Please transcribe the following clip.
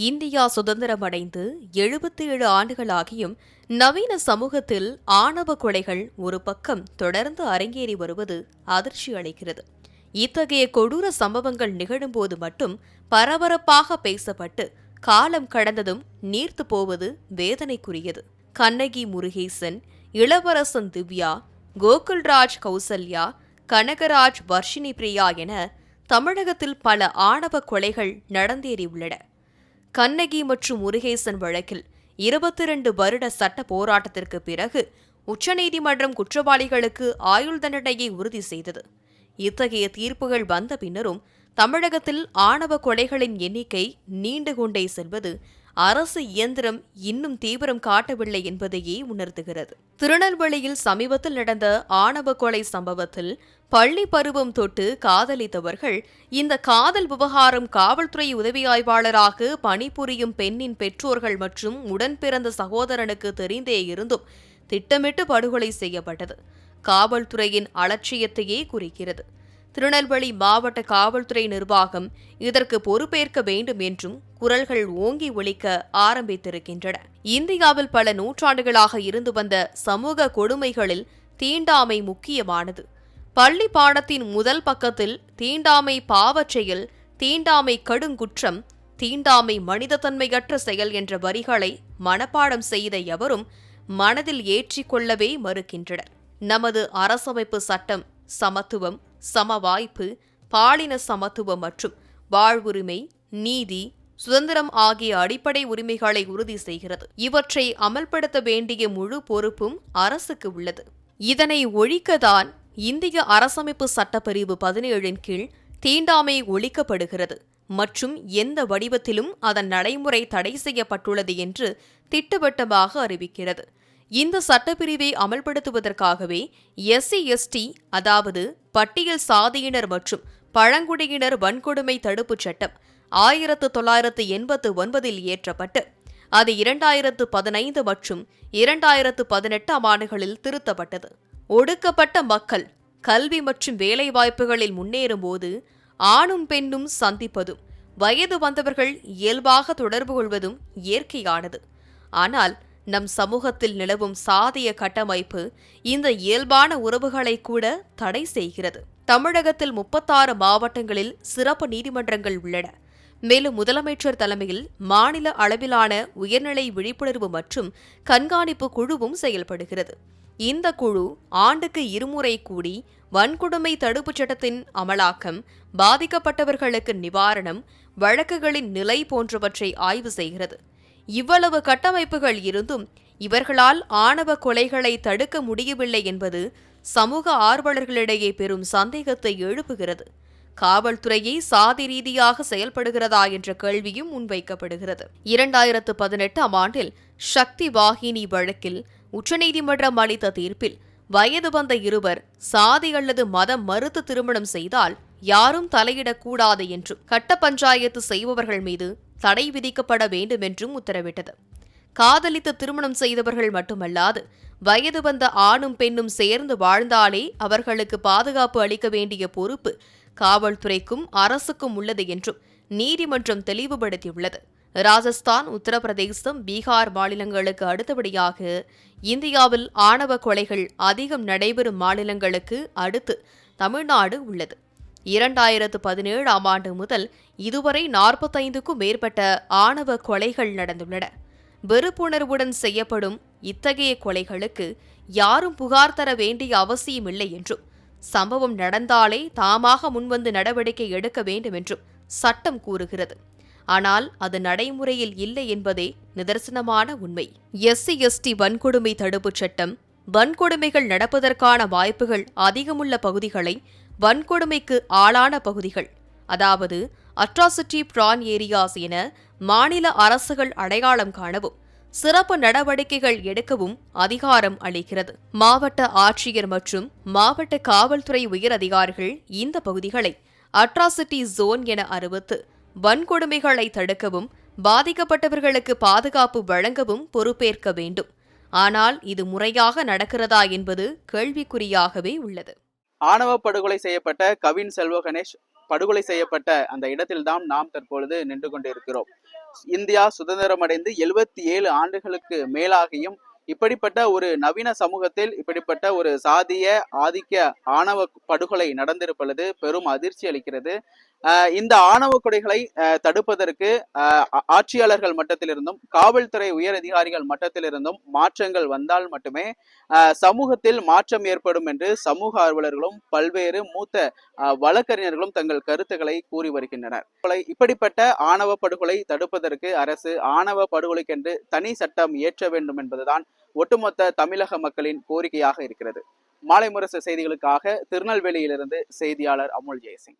India சுதந்திரமடைந்து எழுபத்தி ஏழு ஆண்டுகளாகியும் நவீன சமூகத்தில் ஆணவ கொலைகள் ஒரு பக்கம் தொடர்ந்து அரங்கேறி வருவது அதிர்ச்சி அளிக்கிறது. இத்தகைய கொடூர சம்பவங்கள் நிகழும்போது மட்டும் பரபரப்பாக பேசப்பட்டு காலம் கடந்ததும் நீர்த்து போவது வேதனைக்குரியது. கண்ணகி முருகேசன் இளவரசன் திவ்யா கோகுல்ராஜ் கௌசல்யா கனகராஜ் வர்ஷினி பிரியா என தமிழகத்தில் பல ஆணவ கொலைகள் நடந்தேறியுள்ளன. கண்ணகி மற்றும் முருகேசன் வழக்கில் இருபத்தி ரெண்டு வருட சட்ட போராட்டத்திற்கு பிறகு உச்சநீதிமன்றம் குற்றவாளிகளுக்கு ஆயுள் தண்டனையை உறுதி செய்தது. இத்தகைய தீர்ப்புகள் வந்த பின்னரும் தமிழகத்தில் ஆணவ கொலைகளின் எண்ணிக்கை நீண்டு கொண்டே செல்வது அரசு இயந்திரம் இன்னும் தீவிரம் காட்டவில்லை என்பதையே உணர்த்துகிறது. திருநெல்வேலியில் சமீபத்தில் நடந்த ஆணவ கொலை சம்பவத்தில் பள்ளி பருவம் தொட்டு காதலித்தவர்கள் இந்த காதல் விவகாரம் காவல்துறை உதவி ஆய்வாளராக பணிபுரியும் பெண்ணின் பெற்றோர்கள் மற்றும் உடன் பிறந்த சகோதரனுக்கு தெரிந்தே இருந்தும் திட்டமிட்டு படுகொலை செய்யப்பட்டது. காவல்துறையின் அலட்சியத்தையே குறிக்கிறது. திருநெல்வேலி மாவட்ட காவல்துறை நிர்வாகம் இதற்கு பொறுப்பேற்க வேண்டும் என்றும் குரல்கள் ஓங்கி ஒழிக்க ஆரம்பித்திருக்கின்றன. இந்தியாவில் பல நூற்றாண்டுகளாக இருந்து வந்த சமூக கொடுமைகளில் தீண்டாமை முக்கியமானது. பள்ளி பாடத்தின் முதல் பக்கத்தில் தீண்டாமை பாவச்செயல் தீண்டாமை கடுங்குற்றம் தீண்டாமை மனிதத்தன்மையற்ற செயல் என்ற வரிகளை மனப்பாடம் செய்த எவரும் மனதில் ஏற்றிக்கொள்ளவே மறுக்கின்றனர். நமது அரசமைப்பு சட்டம் சமத்துவம் சம வாய்ப்பு பாலின சமத்துவம் மற்றும் வாழ்வுரிமை நீதி சுதந்திரம் ஆகிய அடிப்படை உரிமைகளை உறுதி செய்கிறது. இவற்றை அமல்படுத்த வேண்டிய முழு பொறுப்பும் அரசுக்கு உள்ளது. இதனை ஒழிக்கதான் இந்திய அரசமைப்பு சட்டப்பிரிவு பதினேழின் கீழ் தீண்டாமை ஒழிக்கப்படுகிறது மற்றும் எந்த வடிவத்திலும் அதன் நடைமுறை தடை செய்யப்பட்டுள்ளது என்று திட்டவட்டமாக அறிவிக்கிறது. இந்த சட்டப்பிரிவை அமல்படுத்துவதற்காகவே எஸ்சி எஸ்டி அதாவது பட்டியல் சாதியினர் மற்றும் பழங்குடியினர் வன்கொடுமை தடுப்புச் சட்டம் ஆயிரத்து தொள்ளாயிரத்து எண்பத்து ஒன்பதில் இயற்றப்பட்டு அது இரண்டாயிரத்து பதினைந்து மற்றும் இரண்டாயிரத்து பதினெட்டாம் ஆண்டுகளில் திருத்தப்பட்டது. ஒடுக்கப்பட்ட மக்கள் கல்வி மற்றும் வேலைவாய்ப்புகளில் முன்னேறும்போது ஆணும் பெண்ணும் சந்திப்பதும் வயது வந்தவர்கள் இயல்பாக தொடர்பு கொள்வதும் இயற்கையானது. ஆனால் நம் சமூகத்தில் நிலவும் சாதிய கட்டமைப்பு இந்த இயல்பான உறவுகளை கூட தடை செய்கிறது. தமிழகத்தில் முப்பத்தாறு மாவட்டங்களில் சிறப்பு நீதிமன்றங்கள் உள்ளன. மேலும் முதலமைச்சர் தலைமையில் மாநில அளவிலான உயர்நிலை விழிப்புணர்வு மற்றும் கண்காணிப்பு குழுவும் செயல்படுகிறது. இந்த குழு ஆண்டுக்கு இருமுறை கூடி வன்கொடுமை தடுப்புச் சட்டத்தின் அமலாக்கம் பாதிக்கப்பட்டவர்களுக்கு நிவாரணம் வழக்குகளின் நிலை போன்றவற்றை ஆய்வு செய்கிறது. இவ்வளவு கட்டமைப்புகள் இருந்தும் இவர்களால் ஆணவ கொலைகளை தடுக்க முடியவில்லை என்பது சமூக ஆர்வலர்களிடையே பெரும் சந்தேகத்தை எழுப்புகிறது. காவல்துறையை சாதி ரீதியாக செயல்படுகிறதா என்ற கேள்வியும் முன்வைக்கப்படுகிறது. இரண்டாயிரத்து பதினெட்டாம் ஆண்டில் சக்தி வாகினி வழக்கில் உச்சநீதிமன்றம் அளித்த தீர்ப்பில் வயது வந்த இருவர் சாதி அல்லது மதம் மறுத்து திருமணம் செய்தால் யாரும் தலையிடக்கூடாது என்றும் கட்ட பஞ்சாயத்து செய்பவர்கள் மீது தடை விதிக்கப்பட வேண்டும் என்றும் உத்தரவிட்டது. காதலித்து திருமணம் செய்தவர்கள் மட்டுமல்லாது வயது வந்த ஆணும் பெண்ணும் சேர்ந்து வாழ்ந்தாலே அவர்களுக்கு பாதுகாப்பு அளிக்க வேண்டிய பொறுப்பு காவல்துறைக்கும் அரசுக்கும் உள்ளது என்றும் நீதிமன்றம் தெளிவுபடுத்தியுள்ளது. ராஜஸ்தான் உத்தரப்பிரதேசம் பீகார் மாநிலங்களுக்கு அடுத்தபடியாக இந்தியாவில் ஆணவ கொலைகள் அதிகம் நடைபெறும் மாநிலங்களுக்கு அடுத்து தமிழ்நாடு உள்ளது. இரண்டாயிரத்து பதினேழாம் ஆண்டு முதல் இதுவரை நாற்பத்தைந்துக்கும் மேற்பட்ட ஆணவ கொலைகள் நடந்துள்ளன. வெறுப்புணர்வுடன் செய்யப்படும் இத்தகைய கொலைகளுக்கு யாரும் புகார் தர வேண்டிய அவசியமில்லை என்றும் சம்பவம் நடந்தாலே தாமாக முன்வந்து நடவடிக்கை எடுக்க வேண்டும் என்றும் சட்டம் கூறுகிறது. ஆனால் அது நடைமுறையில் இல்லை என்பதே நிதர்சனமான உண்மை. எஸ்சி எஸ்டி வன்கொடுமை தடுப்புச் சட்டம் வன்கொடுமைகள் நடப்பதற்கான வாய்ப்புகள் அதிகமுள்ள பகுதிகளை வன்கொடுமைக்கு ஆளான பகுதிகள். அதாவது அட்ராசிட்டி பிரான் ஏரியாஸ் என மாநில அரசுகள் அடையாளம் காணவும் சிறப்பு நடவடிக்கைகள் எடுக்கவும் அதிகாரம் அளிக்கிறது. மாவட்ட ஆட்சியர் மற்றும் மாவட்ட காவல்துறை உயர் அதிகாரிகள் இந்த பகுதிகளை அட்ராசிட்டி ஜோன் என அறிவித்து வன்கொடுமைகளை தடுக்கவும் பாதிக்கப்பட்டவர்களுக்கு பாதுகாப்பு வழங்கவும் பொறுப்பேற்க வேண்டும். ஆனால் இது முறையாக நடக்கிறதா என்பது கேள்விக்குறியாகவே உள்ளது. ஆணவ படுகொலை செய்யப்பட்ட கவின் செல்வ கணேஷ் படுகொலை செய்யப்பட்ட அந்த இடத்தில்தான் நாம் தற்பொழுது நின்று கொண்டிருக்கிறோம். இந்தியா சுதந்திரமடைந்து எழுபத்தி ஏழு ஆண்டுகளுக்கு மேலாகியும் இப்படிப்பட்ட ஒரு நவீன சமூகத்தில் இப்படிப்பட்ட ஒரு சாதிய ஆதிக்க ஆணவ படுகொலை நடந்திருப்பது பெரும் அதிர்ச்சி அளிக்கிறது. இந்த ஆணவ கொடைகளை தடுப்பதற்கு ஆட்சியாளர்கள் மட்டத்திலிருந்தும் காவல்துறை உயர் அதிகாரிகள் மட்டத்திலிருந்தும் மாற்றங்கள் வந்தால் மட்டுமே சமூகத்தில் மாற்றம் ஏற்படும் என்று சமூக ஆர்வலர்களும் பல்வேறு மூத்த வழக்கறிஞர்களும் தங்கள் கருத்துக்களை கூறி வருகின்றனர். இப்படிப்பட்ட ஆணவ படுகொலை தடுப்பதற்கு அரசு ஆணவ படுகொலைக்கென்று தனி சட்டம் இயற்ற வேண்டும் என்பதுதான் ஒட்டுமொத்த தமிழக மக்களின் கோரிக்கையாக இருக்கிறது. மாலை முரசு செய்திகளுக்காக திருநெல்வேலியிலிருந்து செய்தியாளர் அமுல் ஜெயசிங்.